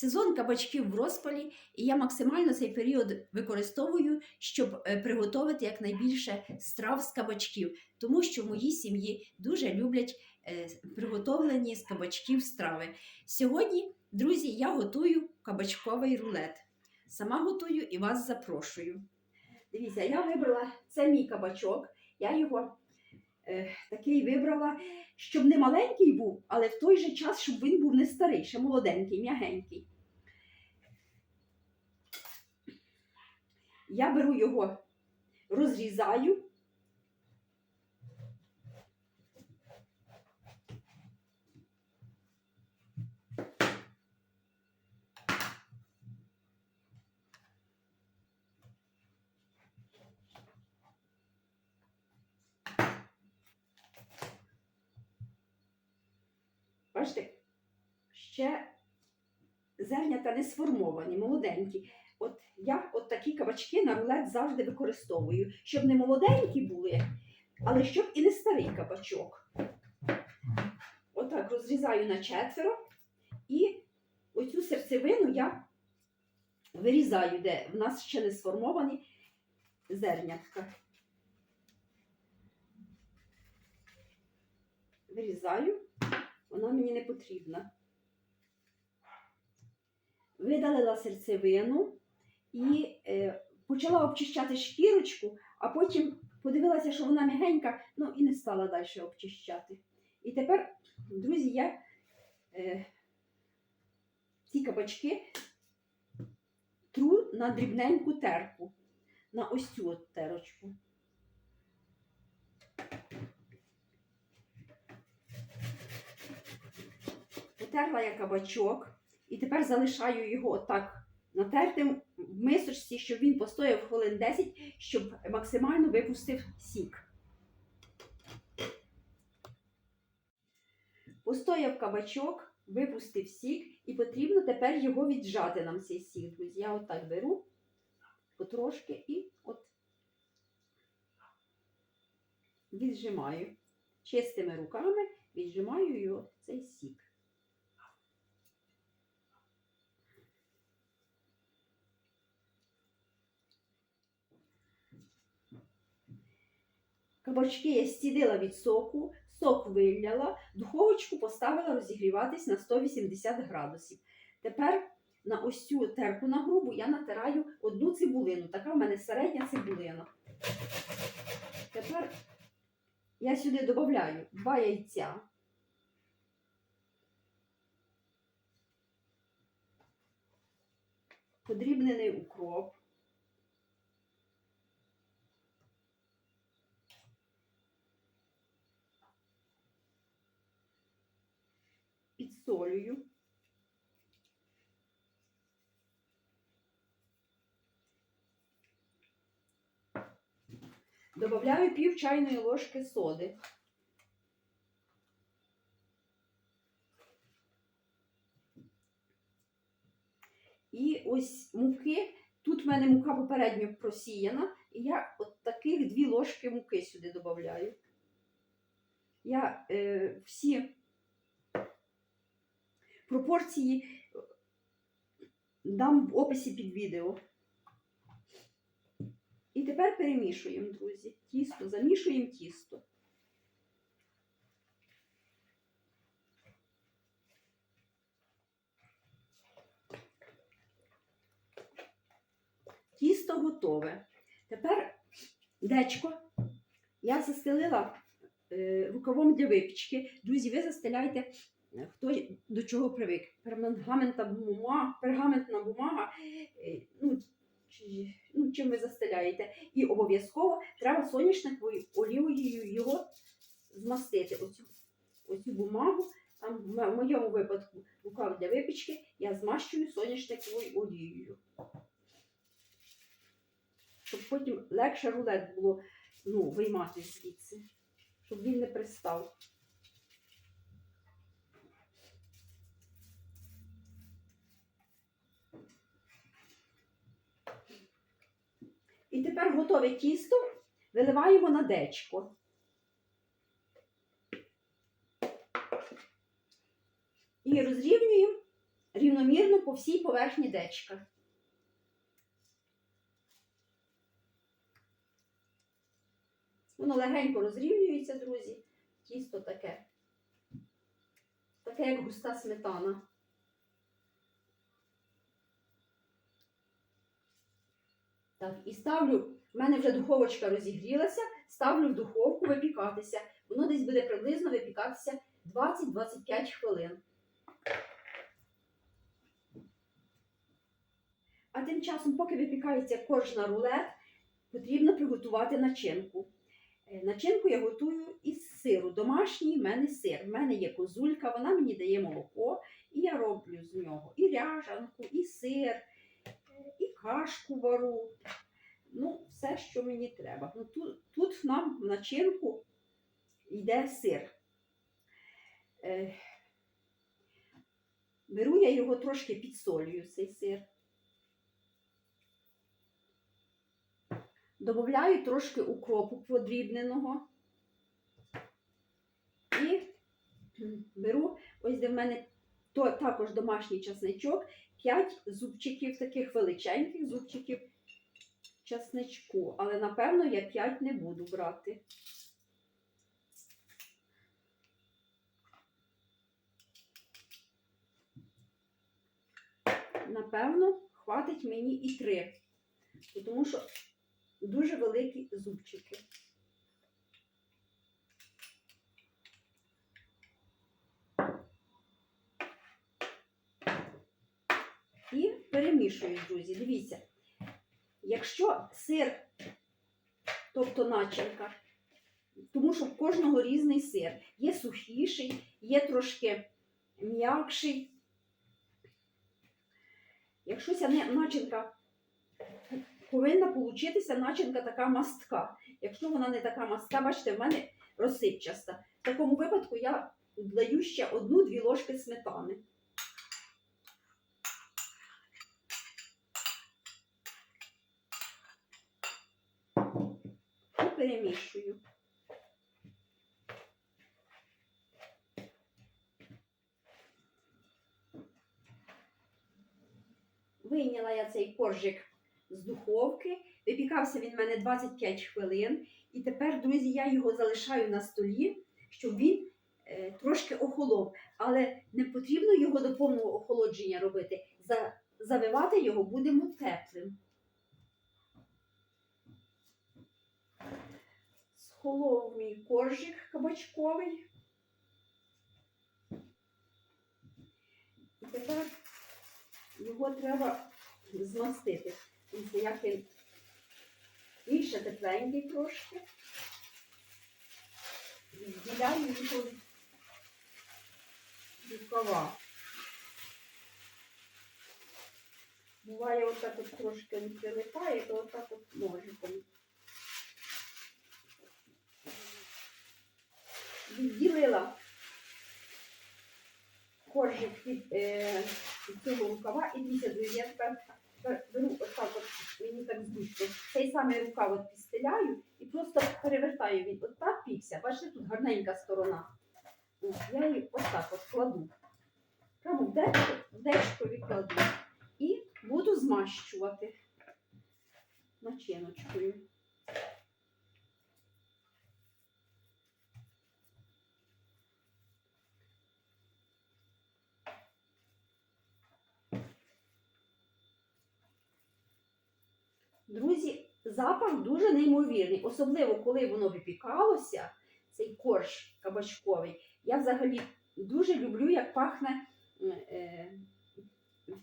Сезон кабачків в розпалі, і я максимально цей період використовую, щоб е, приготувати якнайбільше страв з кабачків, тому що в моїй сім'ї дуже люблять е, приготовлені з кабачків страви. Сьогодні, друзі, я готую кабачковий рулет. Сама готую і вас запрошую. Дивіться, я вибрала це мій кабачок, я його такий вибрала щоб не маленький був, але в той же час, щоб він був не старий, ще молоденький, м'ягенький. Я беру його, розрізаю. Бачите, ще зернята не сформовані, молоденькі. От я от такі кабачки на рулет завжди використовую, щоб не молоденькі були, але щоб і не старий кабачок. Отак розрізаю на четверо і оцю серцевину я вирізаю, де в нас ще не сформовані зернятка. Вирізаю вона мені не потрібна. Видалила серцевину і е, почала обчищати шкірочку, а потім подивилася, що вона м'ягенька, ну і не стала далі обчищати. І тепер, друзі, я е, ці кабачки тру на дрібненьку терку, на ось цю от терочку. Потерла я кабачок і тепер залишаю його отак натертим в мисочці, щоб він постояв хвилин 10, щоб максимально випустив сік. Постояв кабачок, випустив сік, і потрібно тепер його віджати нам цей сік, друзі. Я отак беру потрошки і от віджимаю. Чистими руками віджимаю його цей сік. Кабачки я стідила від соку, сок виляла, духовочку поставила розігріватись на 180 градусів. Тепер на ось цю терку на грубу я натираю одну цибулину. Така в мене середня цибулина. Тепер я сюди додаю два яйця. Подрібнений укроп. Підсолюю. Добавляю пів чайної ложки соди. І ось муки. Тут в мене мука попередньо просіяна, і я от таких дві ложки муки сюди додаю. Я е, всі Пропорції дам в описі під відео. І тепер перемішуємо, друзі. Тісто, замішуємо тісто. Тісто готове. Тепер дечко я застелила е, рукавом для випічки. Друзі, ви застеляйте хто до чого привик. Пергаментна бумага, пергаментна бумага е, ну, ну, чим ви застеляєте. І обов'язково треба соняшниковою олією його змастити. Оцю, оцю бумагу, там, в моєму випадку рукав для випічки, я змащую соняшниковою олією. Щоб потім легше рулет було ну, виймати звідси, щоб він не пристав. І тепер готове тісто виливаємо на дечко. І розрівнюємо рівномірно по всій поверхні дечка. Воно легенько розрівнюється, друзі. Тісто таке. Таке, як густа сметана. Так, і ставлю, в мене вже духовочка розігрілася, ставлю в духовку випікатися. Воно десь буде приблизно випікатися 20-25 хвилин. А тим часом, поки випікається корж на рулет, потрібно приготувати начинку. Е, Начинку я готую із сиру. Домашній в мене сир. В мене є козулька, вона мені дає молоко, і я роблю з нього і ряжанку, і сир, кашку вару. Ну, все, що мені треба. Ну, тут, тут нам в начинку йде сир. Е, беру я його трошки підсолюю, цей сир. Добавляю трошки укропу подрібненого. І беру, ось де в мене то, також домашній часничок, 5 зубчиків, таких величеньких зубчиків часничку. Але, напевно, я 5 не буду брати. Напевно, хватить мені і 3. Тому що дуже великі зубчики. І перемішую, друзі. Дивіться, якщо сир, тобто начинка, тому що в кожного різний сир. Є сухіший, є трошки м'якший. Якщо не- начинка повинна получитися начинка така мастка. Якщо вона не така мастка, бачите, в мене розсипчаста. В такому випадку я додаю ще одну-дві ложки сметани. І перемішую. Вийняла я цей коржик з духовки. Випікався він в мене 25 хвилин. І тепер, друзі, я його залишаю на столі, щоб він е, трошки охолов. Але не потрібно його до повного охолодження робити. За, завивати його будемо теплим. Схолов мій коржик кабачковий. І тепер його треба змастити. Як він ще тепленький трошки. Відділяю його рукава. Буває, отак от трошки не прилипає, то отак от ножиком. Відділила коржик від, е, цього рукава і дивіться, я тепер беру отак от, мені так зручно, цей самий рукав от підстеляю і просто перевертаю він. От пікся. Бачите, тут гарненька сторона. Я її отак от кладу. Прямо в дечко, в дечко кладу. І буду змащувати начиночкою. Друзі, запах дуже неймовірний, особливо коли воно випікалося, цей корж кабачковий. Я взагалі дуже люблю, як пахне е,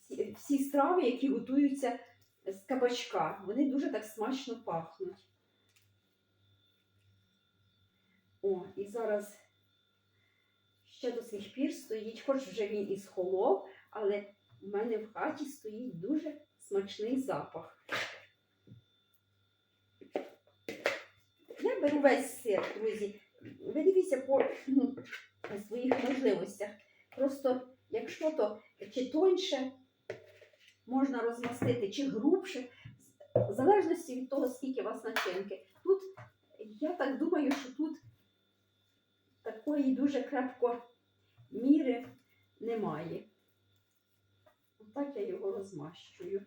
всі, всі страви, які готуються з кабачка. Вони дуже так смачно пахнуть. О, і зараз ще до сих пір стоїть, хоч вже він і схолов, але в мене в хаті стоїть дуже смачний запах. Я беру весь друзі. Ви дивіться по ну, своїх можливостях. Просто, якщо то чи тоньше можна розмастити, чи грубше, в залежності від того, скільки у вас начинки. Тут, я так думаю, що тут такої дуже крепко міри немає. Отак я його розмащую.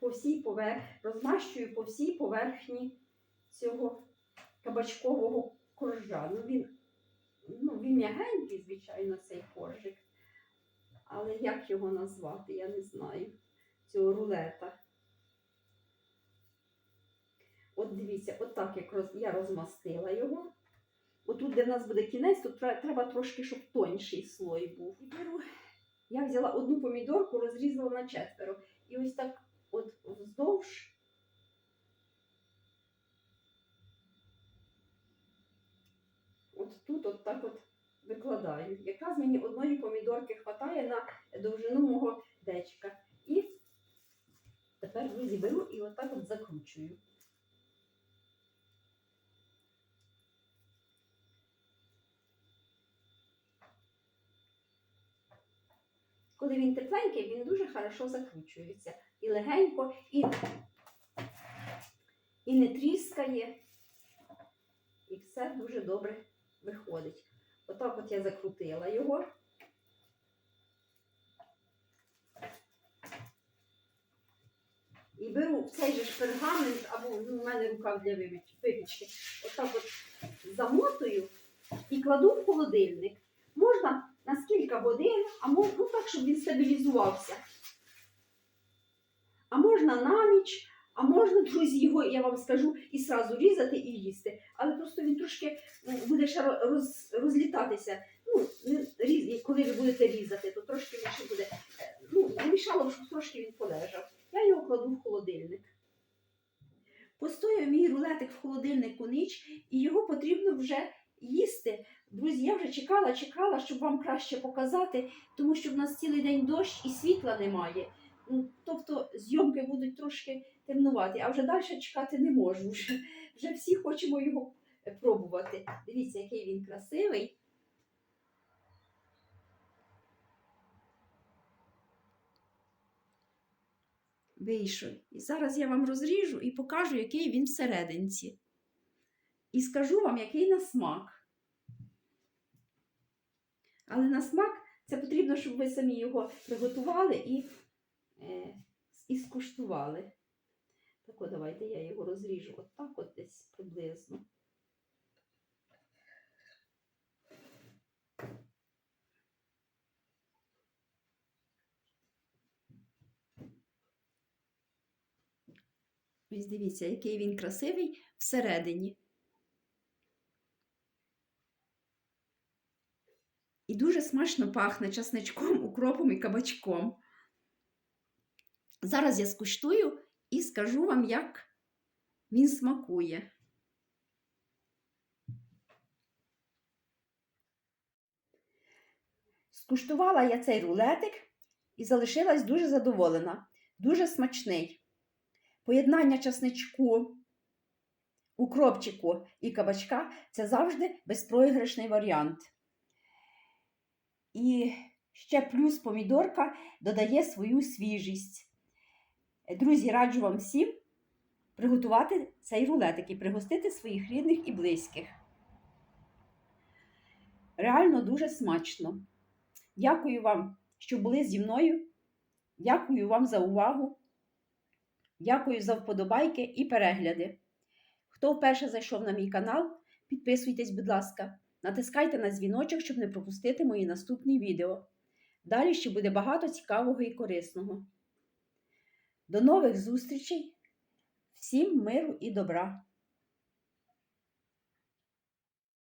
По всій повер... розмащую по всій поверхні цього кабачкового коржа. Ну, він, ну, він м'ягенький, звичайно, цей коржик. Але як його назвати, я не знаю. Цього рулета. От дивіться, отак як роз... я розмастила його. Отут, де в нас буде кінець, тут треба трошки, щоб тонший слой був. Я взяла одну помідорку, розрізала на четверо. І ось так от вздовж. От тут от так от викладаю. Якраз мені одної помідорки хватає на довжину мого дечка. І тепер, друзі, беру і отак от закручую. Коли він тепленький, він дуже хорошо закручується. І легенько, і, і не тріскає. І все дуже добре виходить. Отак от я закрутила його. І беру цей же ж пергамент, або ну, в мене рукав для випіч- випічки, отак от замотую і кладу в холодильник. Можна на скільки годин, а можна ну, так, щоб він стабілізувався. А можна на ніч, а можна, друзі, його, я вам скажу, і сразу різати і їсти. Але просто він трошки буде ще роз, розлітатися. Ну, не, коли ви будете різати, то трошки ще буде. е, Ну, мішало, щоб трошки він полежав. Я його кладу в холодильник. Постояв мій рулетик в холодильнику ніч, і його потрібно вже їсти. Друзі, я вже чекала, чекала, щоб вам краще показати, тому що в нас цілий день дощ і світла немає. Ну, Тобто зйомки будуть трошки темнувати, а вже далі чекати не можу. Вже, вже всі хочемо його пробувати. Дивіться, який він красивий. Вийшов. І зараз я вам розріжу і покажу, який він всерединці. І скажу вам, який на смак. Але на смак це потрібно, щоб ви самі його приготували і, е, і скуштували. Так, от, давайте я його розріжу отак от десь приблизно. Ось дивіться, який він красивий всередині. Дуже смачно пахне часничком, укропом і кабачком. Зараз я скуштую і скажу вам, як він смакує. Скуштувала я цей рулетик і залишилась дуже задоволена. Дуже смачний. Поєднання часничку, укропчику і кабачка це завжди безпроіграшний варіант. І ще плюс помідорка додає свою свіжість. Друзі, раджу вам всім приготувати цей рулетик і пригостити своїх рідних і близьких. Реально дуже смачно. Дякую вам, що були зі мною. Дякую вам за увагу. Дякую за вподобайки і перегляди. Хто вперше зайшов на мій канал, підписуйтесь, будь ласка, натискайте на дзвіночок, щоб не пропустити мої наступні відео. Далі ще буде багато цікавого і корисного. До нових зустрічей! Всім миру і добра!